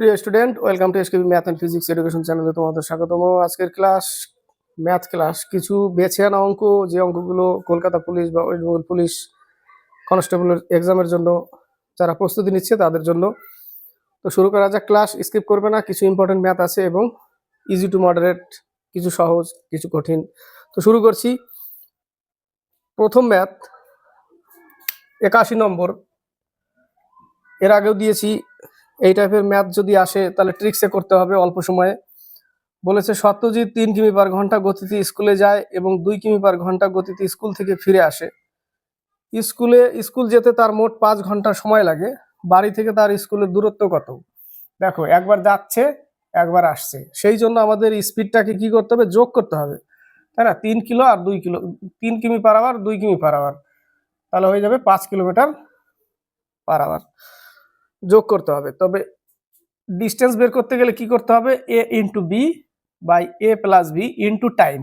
প্রিয় student, welcome to SKB math and physics education চ্যানেলে তোমাদের স্বাগতম। আজকের ক্লাস, ম্যাথ ক্লাস, কিছু বেছে আনা অঙ্ক, যে অঙ্কগুলো কলকাতা পুলিশ বা ওয়েস্ট বেঙ্গল পুলিশ কনস্টেবলের এক্সামের জন্য যারা প্রস্তুতি নিচ্ছে তাদের জন্য। তো শুরু করা যাক, ক্লাস স্কিপ করবে না, কিছু ইম্পর্টেন্ট ম্যাথ আছে এবং ইজি টু মডারেট কিছু সহজ, কিছু কঠিন। তো শুরু করছি। প্রথম ম্যাথ, একাশি নম্বর। এর আগেও দিয়েছি এই টাইপের ম্যাথ যদি আসে, তাহলে ট্রিক্সে করতে হবে অল্প সময়ে। বলেছে, সত্যজিৎ তিন কিমি পার ঘণ্টা গতিতে স্কুলে যায় এবং দুই কিমি পার ঘণ্টা গতিতে স্কুল থেকে ফিরে আসে। স্কুলে স্কুল যেতে তার মোট পাঁচ ঘণ্টা সময় লাগে। বাড়ি থেকে তার স্কুলের দূরত্ব কত? দেখো, একবার যাচ্ছে, একবার আসছে। সেই জন্য আমাদের স্পিডটাকে কি করতে হবে? যোগ করতে হবে। তাই না? তিন কিলো আর দুই কিলো, তিন কিমি পার আওয়ার দুই কিমি পার আওয়ার তাহলে হয়ে যাবে পাঁচ কিলোমিটার পার আওয়ার যোগ করতে হবে। তবে ডিস্টেন্স বের করতে গেলে কি করতে হবে? A into B by A plus B into time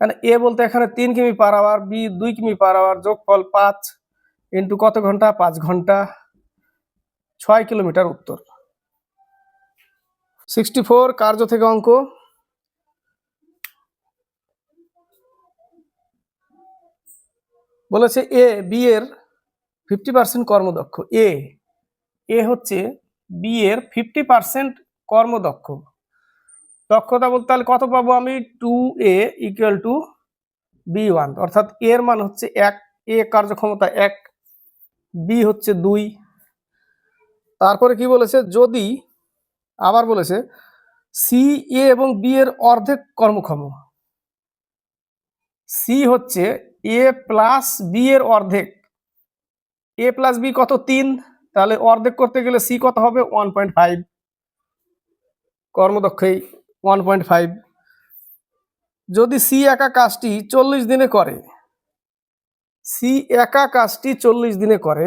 মানে এ বলতে এখানে তিন কিমি পার আওয়ার বি দুই কিমি পার আওয়ার যোগফল পাঁচ ইন্টু কত ঘণ্টা? পাঁচ ঘণ্টা। ছয় কিলোমিটার উত্তর। সিক্সটি ফোর কার্য থেকে অঙ্ক। বলেছে এ বি এর ফিফটি পার্সেন্ট কর্মদক্ষ। এ এ হচ্ছে বি এর ফিফটি পার্সেন্ট কর্মদক্ষ। দক্ষতা বলতে তাহলে কত পাবো আমি? Two A equal to B one অর্থাৎ এর মান হচ্ছে এক, এ কার্যক্ষমতা এক বি হচ্ছে দুই। তারপরে কি বলেছে? যদি, আবার বলেছে সি এ এবং বি এর অর্ধেক কর্মক্ষম। সি হচ্ছে এ প্লাস বি এর অর্ধেক। এ প্লাস বি কত? তিন। তাহলে অর্ধেক করতে গেলে সি কত হবে? ওয়ান পয়েন্ট ফাইভ কর্মদক্ষই ওয়ান পয়েন্ট ফাইভ যদি সি একা কাজটি চল্লিশ দিনে করে সি একা কাজটি চল্লিশ দিনে করে,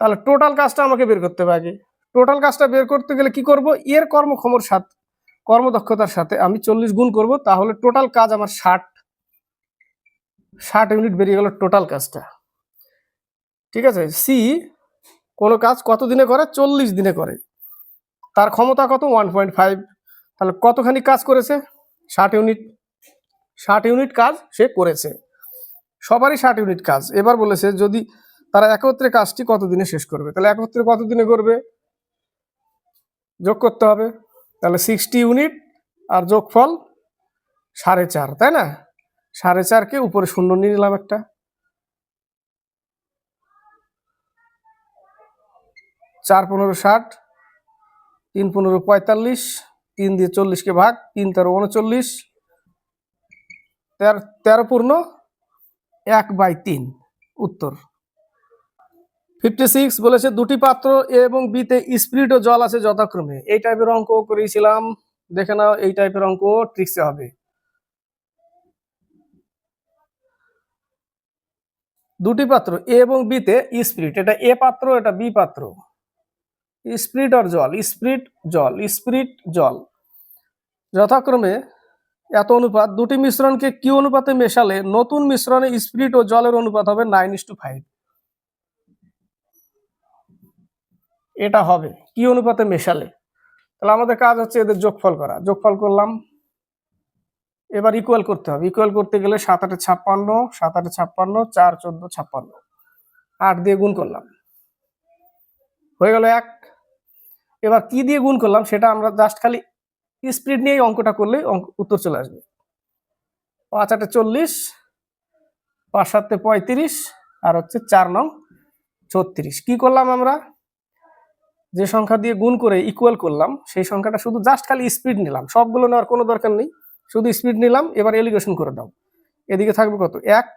তাহলে টোটাল কাজটা আমাকে বের করতে হবে আগে। টোটাল কাজটা বের করতে গেলে কি করব? এর কর্মক্ষমর সাথে, কর্মদক্ষতার সাথে আমি চল্লিশ গুণ করব, তাহলে টোটাল কাজ আমার ষাট। ষাট ইউনিট বেরিয়ে গেল টোটাল কাজটা। ঠিক আছে? সি কোনো কাজ কত দিনে করে? চল্লিশ দিনে করে। তার ক্ষমতা কত? ওয়ান পয়েন্ট ফাইভ তাহলে কতখানি কাজ করেছে? ষাট ইউনিট। ষাট ইউনিট কাজ সে করেছে। সবারই ষাট ইউনিট কাজ। এবার বলেছে, যদি তারা একত্রে কাজটি কত দিনে শেষ করবে? তাহলে একত্রে কত দিনে করবে? যোগ করতে হবে। তাহলে সিক্সটি ইউনিট আর যোগফল সাড়ে চার, তাই না? সাড়ে চারকে উপরে শূন্য নিয়ে নিলাম একটা। চার পনেরো ষাট, তিন পনেরো পঁয়তাল্লিশ, তিন দিয়ে চল্লিশকে ভাগ, তিন তেরো উনচল্লিশ, তেরো তেরো পূর্ণ এক বাই তিন, উত্তর। ফিফটি সিক্স বলেছে, দুটি পাত্র এ এবং বিতে স্পিরিট ও জল আছে যথাক্রমে। এই টাইপের অঙ্ক করেছিলাম, দেখে নাও, এই টাইপের অঙ্ক ট্রিক্সে হবে। দুটি পাত্র এ এবং বিতে স্পিরিট এটা এ পাত্র, এটা বি পাত্র। স্পিরিট আর জল, স্পিরিট জল স্পিরিট জল। যথাক্রমে এত অনুপাত, দুটি মিশ্রণকে কি অনুপাতে মেশালে নতুন মিশ্রণে স্পিরিট ও জলের অনুপাত হবে নাইন ইস টু ফাইভ? এটা হবে, কি অনুপাতে মেশালে? তাহলে আমাদের কাজ হচ্ছে এদের যোগফল করা। যোগফল করলাম, এবার ইকুয়াল করতে হবে। ইকুয়াল করতে গেলে সাত আটে ছাপ্পান্ন, সাত আটে ছাপ্পান্ন, চার চোদ্দ ছাপ্পান্ন। আট দিয়ে গুণ করলাম। হয়ে গেল এক। এবার কি দিয়ে গুণ করলাম সেটা আমরা জাস্ট খালি স্পিড নিয়েই অঙ্কটা করলেই অঙ্ক, উত্তর চলে আসবে। পাঁচ আটে চল্লিশ, পাঁচ সাতে পঁয়ত্রিশ, আর হচ্ছে চার নং ছত্রিশ। কি করলাম আমরা? যে সংখ্যা দিয়ে গুণ করে ইকুয়াল করলাম, সেই সংখ্যাটা শুধু জাস্ট খালি স্পিড নিলাম। সবগুলো নেওয়ার কোনো দরকার নেই। শুধু স্পিড নিলাম, এবার এলিগেশন করে দাও। এদিকে থাকবে কত? এক,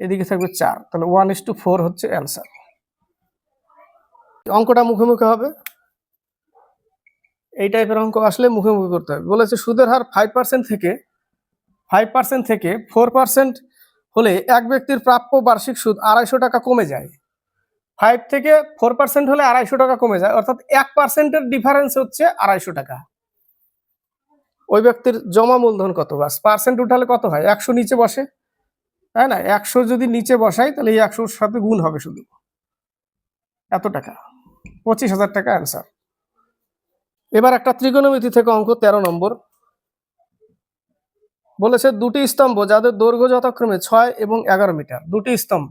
এদিকে থাকবে চার। তাহলে ওয়ান ইস টু ফোর হচ্ছে অ্যান্সার অঙ্কটা মুখে মুখে হবে। এই টাইপের অঙ্ক আসলে মুখে মুখে করতে হবে। বলেছে সুদের হার ফাইভ পার্সেন্ট থেকে ফাইভ পার্সেন্ট থেকে ফোর পার্সেন্ট হলে এক ব্যক্তির প্রাপ্য বার্ষিক সুদ আড়াইশো টাকা কমে যায়। ফাইভ থেকে ফোর পার্সেন্ট হলে আড়াইশো টাকা কমে যায়, অর্থাৎ এক পার্সেন্টের ডিফারেন্স হচ্ছে আড়াইশো টাকা। ওই ব্যক্তির জমা মূলধন কত? বাস পার্সেন্ট উঠালে কত হয়? একশো নিচে বসে, তাই না? একশো যদি নিচে বসাই, তাহলে এই একশোর সাথে গুণ হবে শুধু। এত টাকা? পঁচিশ হাজার টাকা অ্যান্সার এবার একটা ত্রিকোণমিতি থেকে অঙ্ক তেরো নম্বর। বলেছে দুটি স্তম্ভ যাদের দৈর্ঘ্য যথাক্রমে ছয় এবং এগারো মিটার। দুটি স্তম্ভ।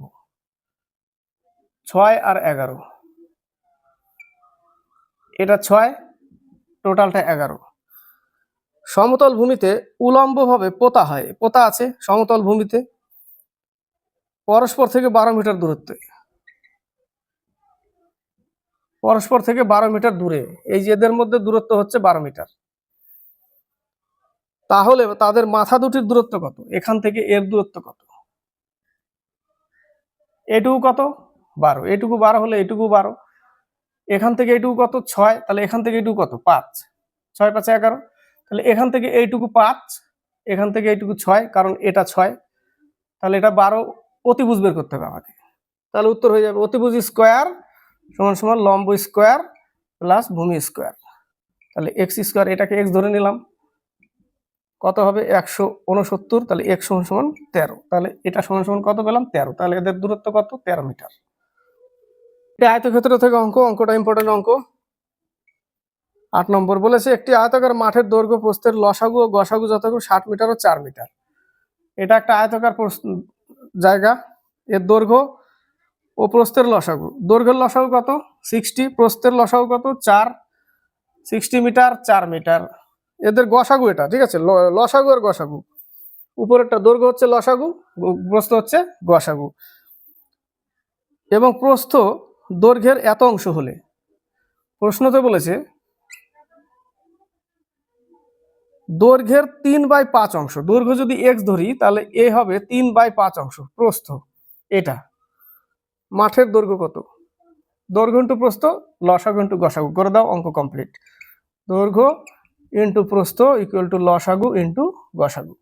ছয় আর এগারো। এটা ছয়, টোটালটা এগারো। সমতল ভূমিতে উলম্বভাবে পোতা হয়। পোতা আছে সমতল ভূমিতে। পরস্পর থেকে বারো মিটার দূরত্বে। পরস্পর থেকে বারো মিটার দূরে। এই যে এদের মধ্যে দূরত্ব হচ্ছে বারো মিটার। তাহলে তাদের মাথা দুটির দূরত্ব কত? এখান থেকে এর দূরত্ব কত? এটুকু কত? বারো। এটুকু বারো হলে এটুকু বারো। এখান থেকে এটুকু কত? ছয়। তাহলে এখান থেকে এটুকু কত? পাঁচ। ছয় পাঁচে এগারো। তাহলে এখান থেকে এইটুকু পাঁচ, এখান থেকে এইটুকু ছয়, কারণ এটা ছয়। তাহলে এটা বারো অতিভুজ বের করতে হবে আমাকে। তাহলে উত্তর হয়ে যাবে অতিভুজ স্কোয়ার সমান সমান লম্ব স্কোয়ার প্লাস ভূমি স্কোয়ার। তাহলে এক্স স্কোয়ার, এটাকে এক্স ধরে নিলাম। কত হবে? একশো উনসত্তর তাহলে এক্স সমান সমান তেরো। তাহলে এটা সমান সমান কত পেলাম? তেরো। তাহলে এদের দূরত্ব কত? তেরো মিটার। এটা আয়তক্ষেত্র থেকে অঙ্ক, অঙ্কটা ইম্পর্টেন্ট অঙ্ক। আট নম্বর বলেছে, একটি আয়তাকার মাঠের দৈর্ঘ্য প্রস্থের লসাগু ও গসাগু যথাক্রমে ষাট মিটার ও চার মিটার। এটা একটা আয়তাকার জায়গা। এর দৈর্ঘ্য ও প্রস্থের লসাগু। দৈর্ঘ্যের লসাগু কত? সিক্সটি প্রস্থের লসাগু কত? চার। সিক্সটি মিটার, চার মিটার। এদের গসাগু এটা, ঠিক আছে? লসাগু আর গসাগু। উপরেরটা দৈর্ঘ্য হচ্ছে লসাগু, প্রস্থ হচ্ছে গসাগু। এবং প্রস্থ দৈর্ঘ্যের এত অংশ হলে, প্রশ্নতে বলেছে, দৈর্ঘ্যের তিন বাই পাঁচ অংশ। দৈর্ঘ্য যদি এক্স ধরি, তাহলে এ হবে তিন বাই পাঁচ অংশ প্রস্থ। এটা। মাঠের দৈর্ঘ্য কত? দৈর্ঘ্য ইন্টু প্রস্থ, লসাগু ইন্টু গসাগু। করে দাও অঙ্ক কমপ্লিট। দৈর্ঘ্য ইন্টু প্রস্থ ইকুয়াল টু লসাগু ইন্টু গসাগু।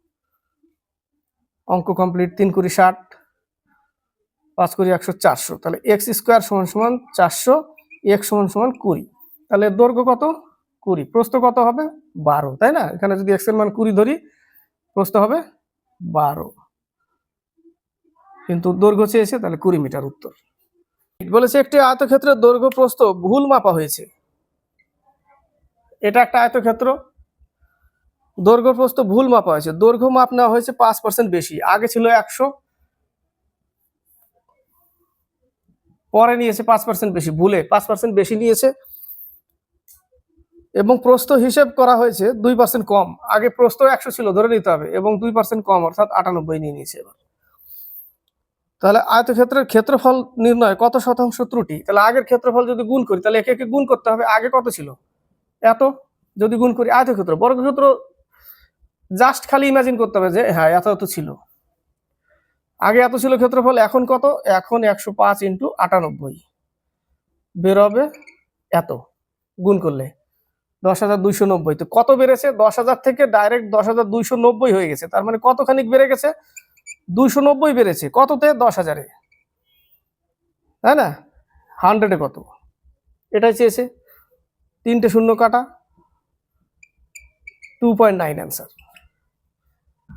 অঙ্ক কমপ্লিট, তিন কুড়ি ষাট, পাঁচ কুড়ি একশো চারশো। তাহলে এক্স স্কোয়ার সমান সমান চারশো এক্স সমান সমান কুড়ি। তাহলে দৈর্ঘ্য কত? কুড়ি। প্রস্থ কত হবে? বারো, তাই না? এখানে যদি এক্সের মান কুড়ি ধরি, প্রস্থ হবে বারো। কিন্তু দৈর্ঘ্য চেয়েছে তাহলে কুড়ি মিটার উত্তর। বলেছে, একটি আয়তক্ষেত্রের দৈর্ঘ্য প্রস্থ ভুল মাপা হয়েছে। এটা একটা আয়তক্ষেত্র। দৈর্ঘ্য প্রস্থ ভুল মাপা হয়েছে। দৈর্ঘ্য মাপ নেওয়া হয়েছে পাঁচ পার্সেন্ট বেশি। আগে ছিল একশো। পরে নিয়েছে পাঁচ পার্সেন্ট বেশি। ভুলে পাঁচ পার্সেন্ট বেশি নিয়েছে। এবং প্রস্থ হিসেব করা হয়েছে দুই পার্সেন্ট কম। আগে প্রস্থ একশো ছিল, ধরে নিতে হবে। এবং দুই পার্সেন্ট কম, অর্থাৎ আটানব্বই নিয়ে নিয়েছে এবার। তাহলে আয়তক্ষেত্রের ক্ষেত্রফল নির্ণয় কত শতাংশ ত্রুটি? তাহলে আগের ক্ষেত্রফল যদি গুণ করি, তাহলে একে একে গুণ করতে হবে। আগে কত ছিল? এত। যদি গুণ করি আয়তক্ষেত্র, বর্গক্ষেত্র জাস্ট খালি ইমাজিন করতে হবে যে হ্যাঁ এত এত ছিল। আগে এত ছিল ক্ষেত্রফল, এখন কত? এখন একশো পাঁচ ইন্টু আটানব্বই। বেরোবে এত। গুণ করলে দশ হাজার দুইশো নব্বই। তো কত বেড়েছে? দশ হাজার থেকে ডাইরেক্ট দশ হাজার দুইশো নব্বই হয়ে গেছে। তার মানে কতখানি বেড়ে গেছে? দুইশো নব্বই বেড়েছে। কততে? দশ হাজারে। তাই না? হান্ড্রেডে কত? এটাই চেয়েছে। তিনটে শূন্য কাটা। Two point nine answer.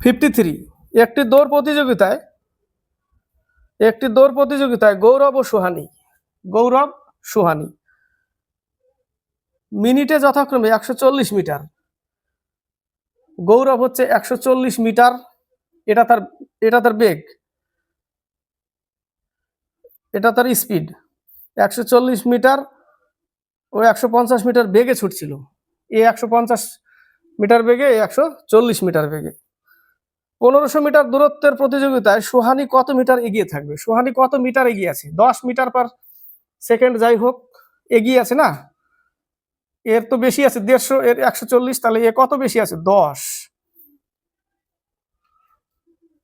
Fifty three. একটি দৌড় প্রতিযোগিতায়, একটি দৌড় প্রতিযোগিতায় গৌরব ও সোহানি। গৌরব, সোহানি। মিনিটে যথাক্রমে একশো চল্লিশ মিটার। গৌরব হচ্ছে একশো চল্লিশ মিটার। এটা তার এটা তার বেগ। এটা তার স্পিড একশো চল্লিশ মিটার ও একশো পঞ্চাশ মিটার বেগে ছুটছিল। এ একশো পঞ্চাশ মিটার বেগে এ একশো চল্লিশ মিটার বেগে। পনেরোশো মিটার দূরত্বের প্রতিযোগিতায় সোহানি কত মিটার এগিয়ে থাকবে? সোহানি কত মিটার এগিয়ে আছে? দশ মিটার পার সেকেন্ড যাই হোক, এগিয়ে আছে না? এর তো বেশি আছে, দেড়শো, এর একশো চল্লিশ, তাহলে এ কত বেশি আছে? দশ।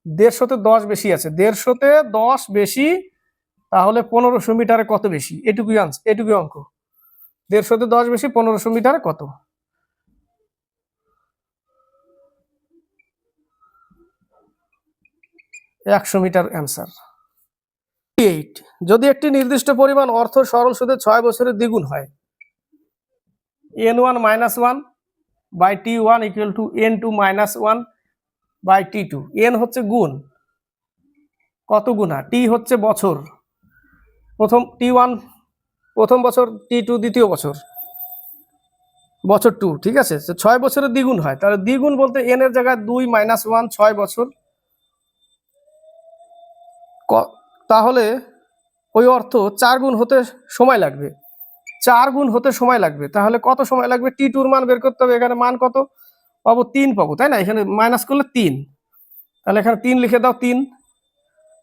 দেড়শোতে দশ বেশি আছে। দেড়শোতে দশ বেশি, তাহলে পনেরোশো মিটারে কত বেশি? এটুকুই আনস এটুকুই অঙ্ক। দেড়শোতে দশ বেশি, পনেরোশো মিটারে কত? একশো মিটার অ্যান্সার এইট যদি একটি নির্দিষ্ট পরিমাণ অর্থ সরল সুদে ছয় বছরের দ্বিগুণ হয় N one minus one by T one equal to N two minus one by T two. N হচ্ছে গুণ। কত গুণা? টি হচ্ছে বছর। প্রথম টি ওয়ান, প্রথম বছর টি টু, দ্বিতীয় বছর। বছর টু, ঠিক আছে? ছয় বছরের দ্বিগুণ হয়। তাহলে দ্বিগুণ বলতে এন এর জায়গায় দুই মাইনাস ওয়ান, ছয় বছর। তাহলে ওই অর্থ চার গুণ হতে সময় লাগবে। চার গুণ হতে সময় লাগবে। তাহলে কত সময় লাগবে? টি টুর মান বের করতে হবে। এখানে মান কত? পাবো তিন পাবো, তাই না? এখানে মাইনাস করলে তিন। তাহলে এখানে তিন লিখে দাও তিন।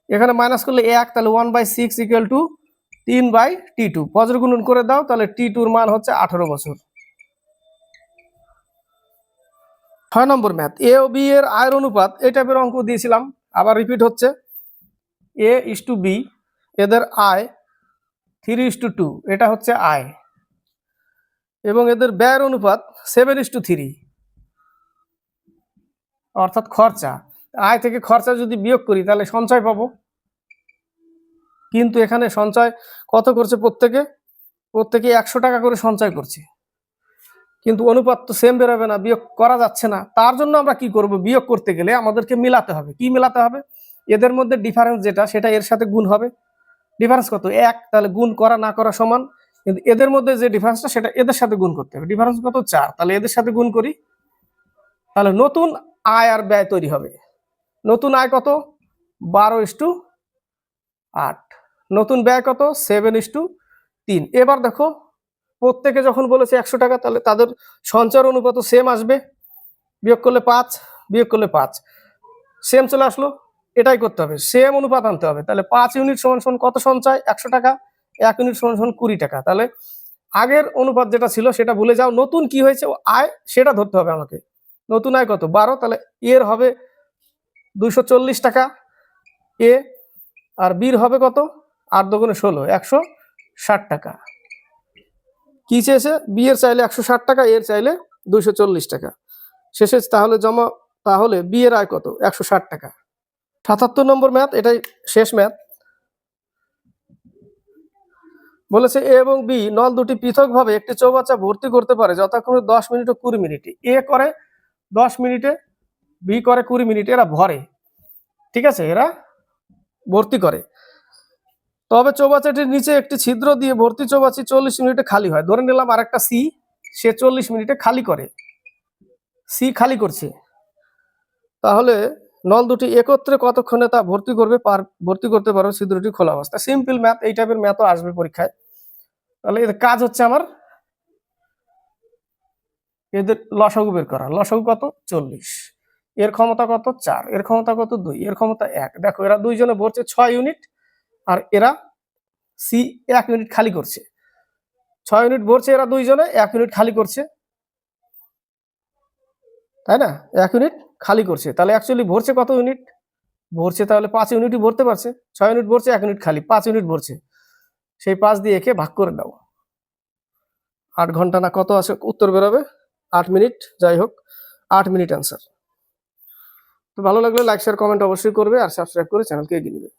এখানে মাইনাস করলে এক, তাহলে one by six equal to তিন বাই টি টু বজ্র গুণন করে দাও, তাহলে টি টুর মান হচ্ছে আঠারো বছর। ছয় নম্বর ম্যাথ এ ও বি এর আয়ের অনুপাত এই টাইপের অঙ্ক দিয়েছিলাম, আবার রিপিট হচ্ছে। এ ইস টু বি এদের আয় থ্রি ইস টু টু এটা হচ্ছে আয়। এবং এদের ব্যয়ের অনুপাত সেভেন ইস টু থ্রি অর্থাৎ খরচা। আয় থেকে খরচা যদি বিয়োগ করি, তাহলে সঞ্চয় পাবো। কিন্তু এখানে সঞ্চয় কত করছে প্রত্যেকে? প্রত্যেকে একশো টাকা করে সঞ্চয় করছে। কিন্তু অনুপাত তো সেম বেরোবে না, বিয়োগ করা যাচ্ছে না। তার জন্য আমরা কি করব? বিয়োগ করতে গেলে আমাদেরকে মিলাতে হবে। কি মিলাতে হবে? এদের মধ্যে ডিফারেন্স যেটা, সেটা এর সাথে গুণ হবে। ডিফারেন্স কত? এক, তাহলে গুণ করা, না করা সমান। কিন্তু এদের মধ্যে যে ডিফারেন্সটা সেটা এদের সাথে গুণ করতে হবে। ডিফারেন্স কত? চার। তাহলে এদের সাথে গুণ করি। তাহলে নতুন আয় আর ব্যয় তৈরি হবে। নতুন আয় কত? বারো ইস টু আট। নতুন ব্যয় কত? সেভেন ইস টু তিন। এবার দেখো, প্রত্যেকে যখন বলেছে একশো টাকা, তাহলে তাদের সঞ্চয়ের অনুপাত সেম আসবে। বিয়োগ করলে পাঁচ, বিয়োগ করলে পাঁচ। সেম চলে আসলো, এটাই করতে হবে। সেম অনুপাত আনতে হবে। তাহলে পাঁচ ইউনিট সমান সমান কত সঞ্চয়? একশো টাকা। এক ইউনিট সমান সমান কুড়ি টাকা। তাহলে আগের অনুপাত যেটা ছিল, সেটা ভুলে যাও। নতুন কি হয়েছে? আয়, সেটা ধরতে হবে আমাকে। নতুন আয় কত? বারো, তাহলে এর হবে দুইশো চল্লিশ টাকা। এ আর বির হবে কত? আট দোকানে ষোলো, একশো ষাট টাকা। কি চেয়েছে? বিয়ের চাইলে একশো ষাট টাকা এর চাইলে দুইশো চল্লিশ টাকা। শেষে তাহলে জমা, তাহলে বিয়ের আয় কত? একশো ষাট টাকা। সাতাত্তর নম্বর ম্যাথ এটাই শেষ ম্যাথ বলেছে এ এবং বি নল দুটি পৃথকভাবে একটি চৌবাচ্চা ভর্তি করতে পারে, যথাক্রমে দশ মিনিট ও কুড়ি মিনিট। এ করে দশ মিনিটে, বি করে কুড়ি মিনিটে এরা ভরে। ঠিক আছে? এরা ভর্তি করে। তবে চৌবাচ্চাটির নিচে একটি ছিদ্র দিয়ে ভর্তি চৌবাচ্চি চল্লিশ মিনিটে খালি হয়। ধরে নিলাম আর একটা সি, সে চল্লিশ মিনিটে খালি করে। সি খালি করছে। তাহলে নল দুটি একত্রে কতক্ষণে তা ভর্তি করবে পার, ভর্তি করতে পারবে ছিদ্রটি খোলা অবস্থা। সিম্পল ম্যাথ, এই টাইপের ম্যাথও আসবে পরীক্ষায়। তাহলে এদের কাজ হচ্ছে আমার এদের লসাগু বের করা। লসাগু কত? চল্লিশ। এর ক্ষমতা কত? চার। এর ক্ষমতা কত? দুই। এর ক্ষমতা এক। দেখো, এরা দুইজনে ভরছে ছয় ইউনিট আর এরা সি এক ইউনিট খালি করছে। ছয় ইউনিট ভরছে এরা দুইজনে, এক ইউনিট খালি করছে। তাই না? এক ইউনিট খালি করছে। তাহলে অ্যাকচুয়ালি ভরছে কত ইউনিট? ভরছে তাহলে পাঁচ ইউনিটই ভরতে পারছে। ছয় ইউনিট ভরছে, এক ইউনিট খালি। পাঁচ ইউনিট ভরছে। সেই পাঁচ দিয়ে একে ভাগ করে দাও আট ঘণ্টা না কত আছে? উত্তর বেরোবে আট মিনিট, যাই হোক, আট মিনিট অ্যান্সার তো ভালো লাগলে লাইক শেয়ার কমেন্ট অবশ্যই করবে আর সাবস্ক্রাইব করে চ্যানেলকে এগিয়ে নেবে।